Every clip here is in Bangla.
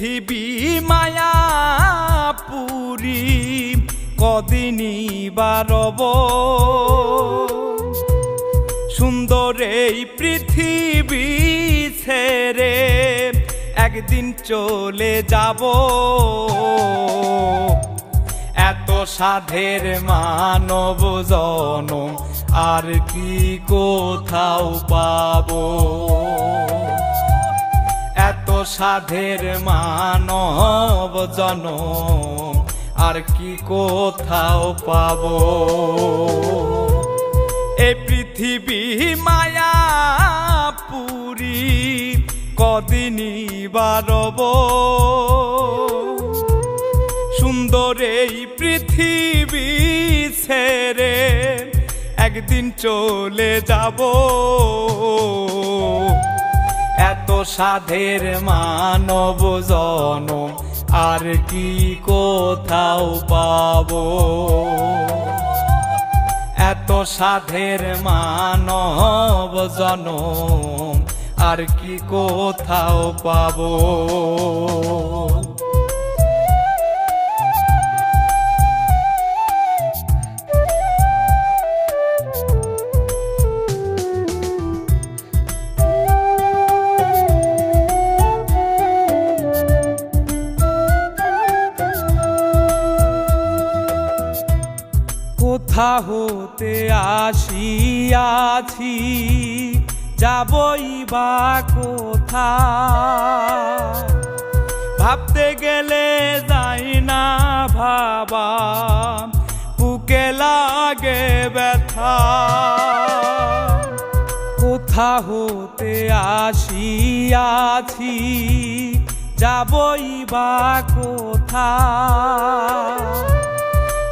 পৃথিবী মায়াপুরি কদিনই বারব সুন্দর এই পৃথিবী ছেড়ে একদিন চলে যাব। এত সাধের মানব জনম আর কি কোথাও পাবো? সাধের মানব জন আর কি কোথাও পাব? এ পৃথিবী মায়া পুরী কদিনই বারব? সুন্দর এই পৃথিবী ছেড়ে একদিন চলে যাব। এত সাধের মানব জনম, আর কি কোথাও পাব? এত সাধের মানব জনম, আর কি কোথাও পাবো? হতে আসিয়াছি, যাবই বা কোথা ভাবতে গেলে যাই না ভাবা বুকে লাগে ব্যথা। কোথা হতে আসিয়াছি, যাবই বা কোথা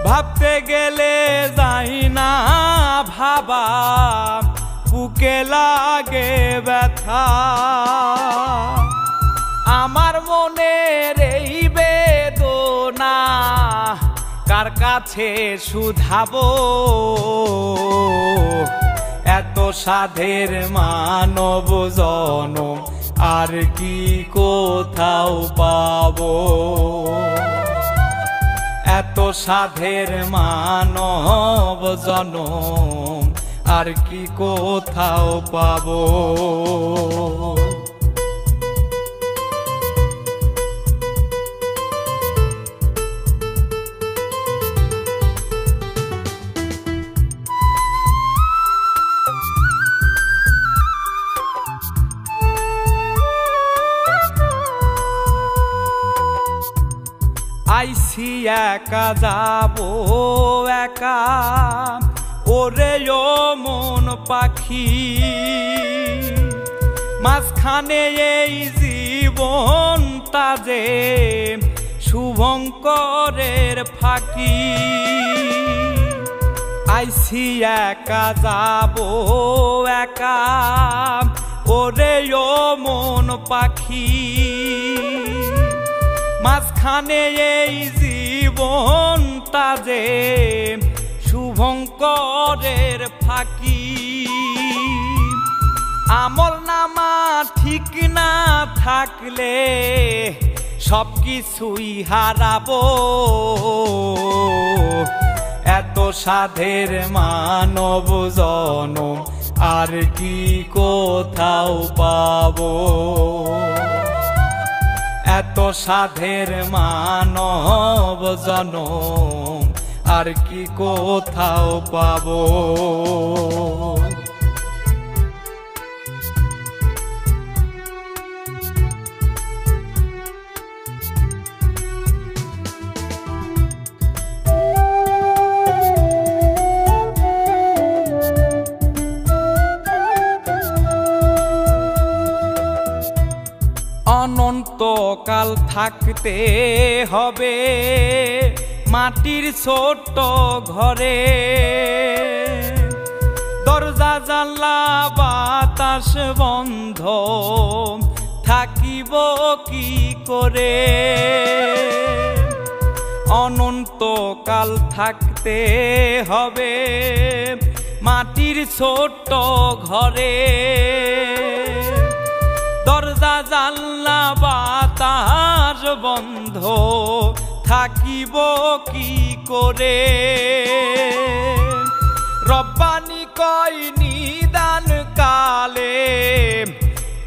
ভাবতে গেলে যাই না ভাবা বুকে লাগে ব্যথা। আমার মনের এই বেদনা, কার কাছে শুধাবো? এত সাধের মানব জনম, আর কি কোথাও পাবো? এত সাধের মানব জন আর কি কোথাও পাবো? আইসি একা যাব একা। ওরে ও মন পাখি, মাঝখানে এই জীবন তাজে শুভঙ্করের ফাঁকি। আইসি একা যাব একা। ওরে ও মন পাখি মাঝখানে এই জীবন তাজে শুভঙ্করের ফাঁকি। আমল নামা ঠিক না থাকলে সব কিছুই হারাবো। এত সাধের মানব জনম আর কি কোথাও পাবো। এত সাধের মানব জনম আর কি কোথাও পাবো? অনন্তকাল থাকতে হবে মাটির ছোট্ট ঘরে। দরজা, জানলা, বাতাস বন্ধ, থাকিব কি করে? অনন্তকাল থাকতে হবে মাটির ছোট্ট ঘরে। দরজা, জানলা, বাতাস বন্ধ। থাকিব কি করে? রব্বানি কয় নিদান কালে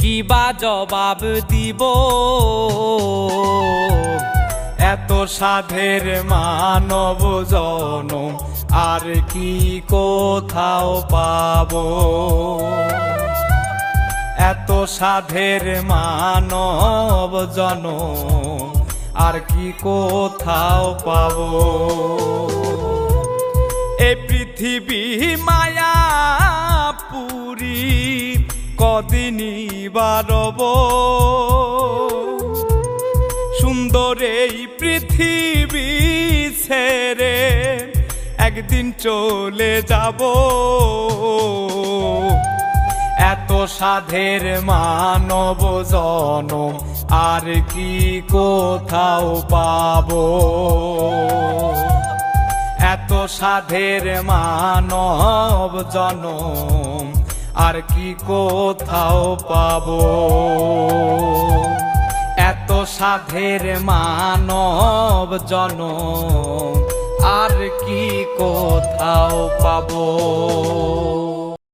কিবা জবাব দিব? এত সাধের মানব জনম, আর কি কোথাও পাবো? এত সাধের মানব জন আর কি কোথাও পাবো? এ পৃথিবী মায়া পুরী কদিনই বারব? সুন্দর এই পৃথিবী ছেড়ে একদিন চলে যাব। এত সাধের মানব জনম, আর কি কোথাও পাব? এত সাধের মানব জনম, আর কি কোথাও পাব? এত সাধের মানব জনম, আর কি কোথাও পাবো?